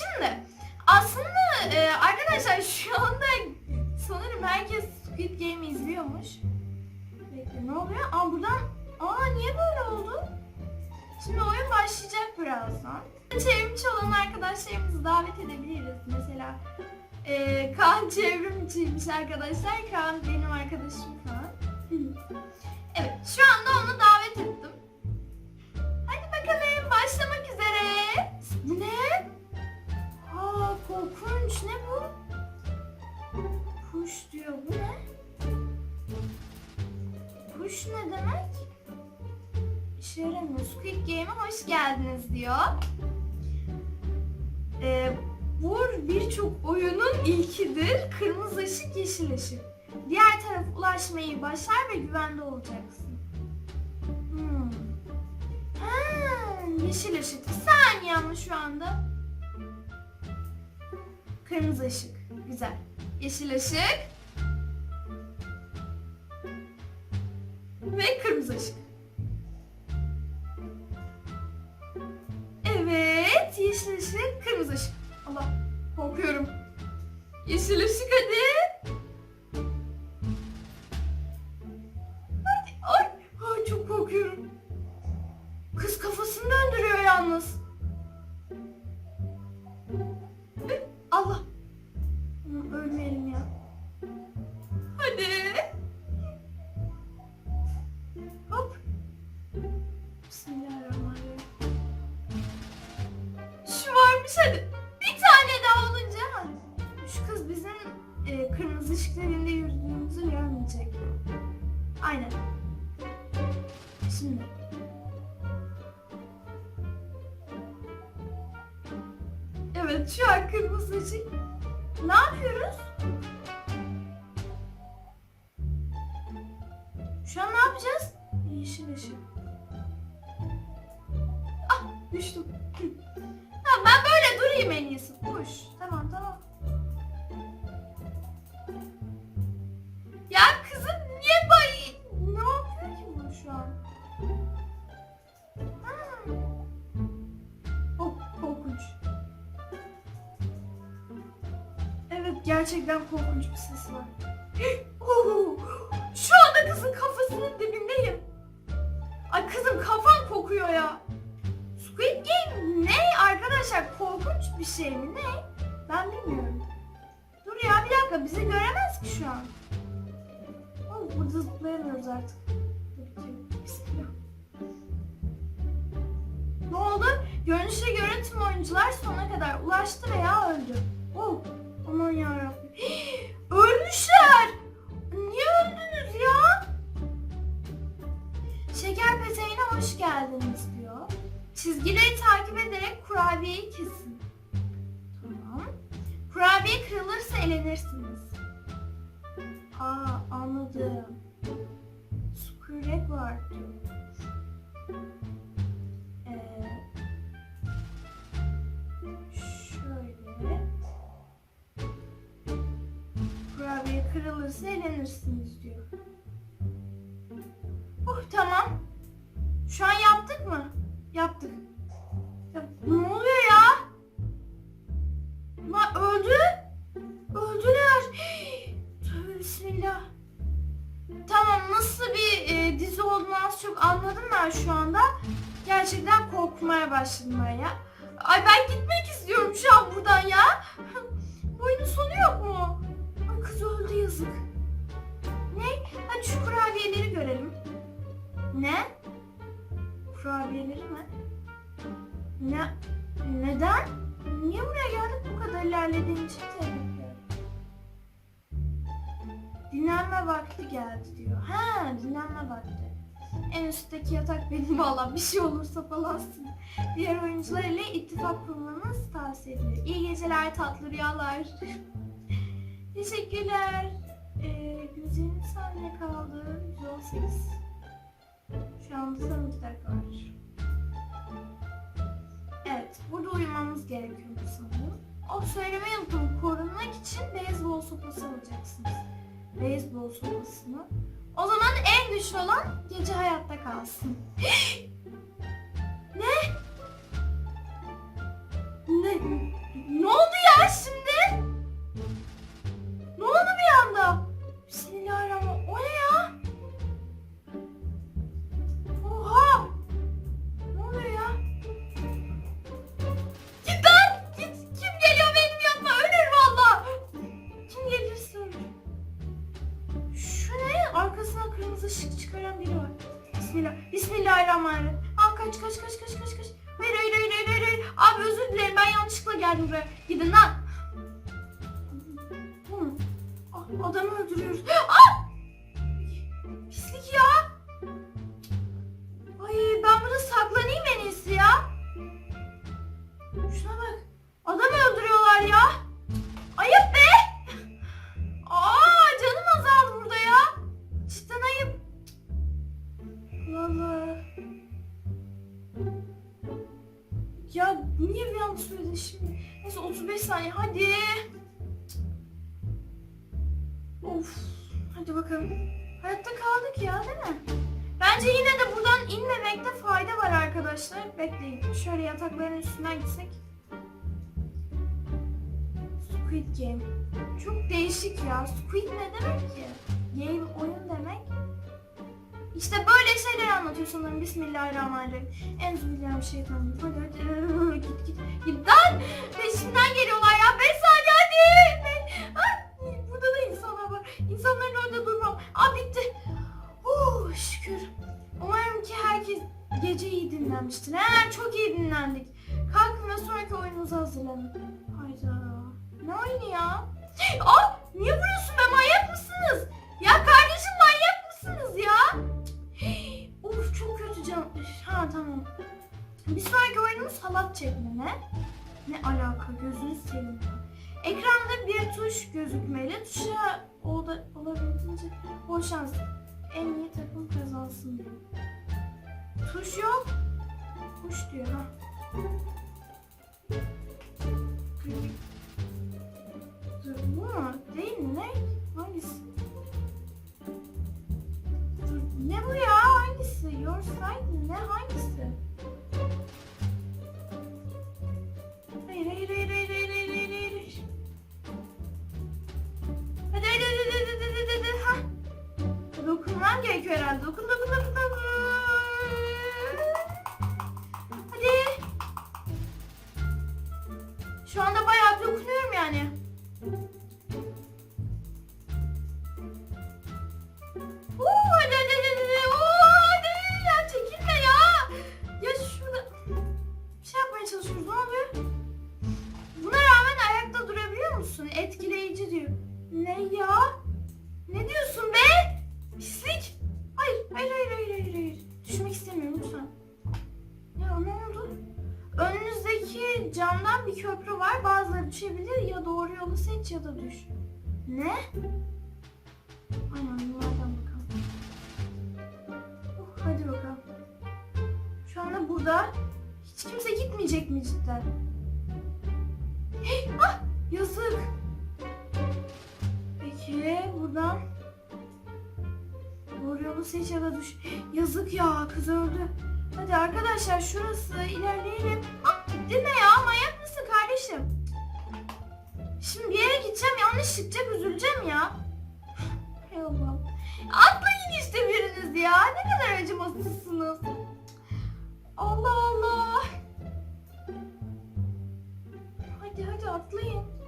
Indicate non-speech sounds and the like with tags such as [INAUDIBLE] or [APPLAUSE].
Şimdi aslında e, arkadaşlar şu anda sanırım herkes Squid Game izliyormuş. Bekle ne oluyor? Aa buradan aa niye böyle oldu? Şimdi oyun başlayacak birazdan. Çevrimçi olan arkadaşlarımızı davet edebiliriz. Mesela e, Kaan çevrimçiymiş arkadaşlar. Kaan benim arkadaşım Kaan. evet şu anda onu davet Diyor bu ne? Kuş ne demek? İşe yaramıyor. Squid Game'e hoş geldiniz diyor. Ee, bu birçok oyunun ilkidir. Kırmızı ışık, yeşil ışık. Diğer taraf ulaşmayı başar ve güvende olacaksın. Hmm. Ha, yeşil ışık. Bir saniye ama şu anda. Kırmızı ışık. Güzel. Yeşil ışık. Ve kırmızı ışık. Evet, yeşil ışık, kırmızı ışık. Allah, korkuyorum. Yeşil ışık hadi. Aynen. Şimdi. Evet şu an kırmızı ışık. Ne yapıyoruz? Şu an ne yapacağız? Yeşil ışık. Ah düştüm. Gerçekten korkunç bir ses var. [GASPS] Şu anda kızın kafasının dibindeyim. Ay kızım kafam kokuyor ya. Squid Game ne arkadaşlar korkunç bir şey mi ne? Ben bilmiyorum. Dur ya bir dakika bizi göremez ki şu an. Oğlum burada zıplayamıyoruz artık. Ne oldu? Görünüşe göre tüm oyuncular sona kadar ulaştı veya öldü. Oh, aman yarabbim. [GASPS] Ölmüşler. Niye öldünüz ya? Şeker peteğine hoş geldiniz diyor. Çizgileri takip ederek kurabiyeyi kesin. Tamam. Kurabiye kırılırsa elenirsiniz. Aa anladım. Skurek var diyor. Kırılırsa elenirsiniz diyor. Oh tamam. Şu an yaptık mı? Yaptık. Ya, ne oluyor ya? Ma öldü. Öldüler. [GASPS] Tövbe bismillah. Tamam nasıl bir e, dizi olduğunu az çok anladım ben şu anda. Gerçekten korkmaya başladım ben ya. Ay ben gitmek istiyorum şu an buradan ya. [LAUGHS] Bu oyunun sonu yok mu? Ay kız öldü yazık. Dinlenme vakti. En üstteki yatak benim valla bir şey olursa falansın. Diğer oyuncular ile ittifak kurmanız tavsiye edilir. İyi geceler tatlı rüyalar. [LAUGHS] Teşekkürler. Ee, 120 saniye kaldı. 118. Şu anda son iki dakika var. Evet, burada uyumamız gerekiyor sanırım. O söylemeyi unuttum. Korunmak için beyzbol sopası alacaksınız. Beyzbol sopasını. O zaman en güçlü olan gece hayatta kalsın. [GASPS] ne? Ne? Ne oldu ya şimdi? Bismillahirrahmanirrahim. Ah kaç kaç kaç kaç kaç kaç. Hayır hayır hayır hayır. hayır. Abi özür dilerim ben yanlışlıkla geldim buraya. Gidin lan. Ya niye bir anda söyledin şimdi? Neyse 35 saniye hadi. Of. Hadi bakalım. Hayatta kaldık ya değil mi? Bence yine de buradan inmemekte fayda var arkadaşlar. Bekleyin. Şöyle yatakların üstünden gitsek. Squid Game. Çok değişik ya. Squid ne demek ki? Game oyun demek. İşte böyle şeyler anlatıyor sanırım. Bismillahirrahmanirrahim. En bir şeytan. Hadi hadi. [LAUGHS] git git. Git lan. Peşimden geliyorlar ya. 5 Ne alaka gözünü seveyim. Ekranda bir tuş gözükmeli. Tuşa o da olabildiğince bol şans. En iyi takım kazansın diyor. Tuş yok. Tuş diyor ha. Dur bu mu? Değil mi? Ne? Hangisi? Dur, ne bu ya? Hangisi? Your side? Ne? Hangisi? Düşebilir. Ya doğru yolu seç ya da düş. Ne? Aynen bunlardan bakalım. Oh, hadi bakalım. Şu anda burada hiç kimse gitmeyecek mi cidden? Hey, [GASPS] ah, yazık. Peki buradan doğru yolu seç ya da düş. [GASPS] Yazık ya kız öldü. Hadi arkadaşlar şurası ilerleyelim. Ah mi ya çıkacak üzüleceğim ya. Hay Allah'ım. Atlayın işte biriniz ya. Ne kadar acımasızsınız. Allah Allah. Hadi hadi atlayın.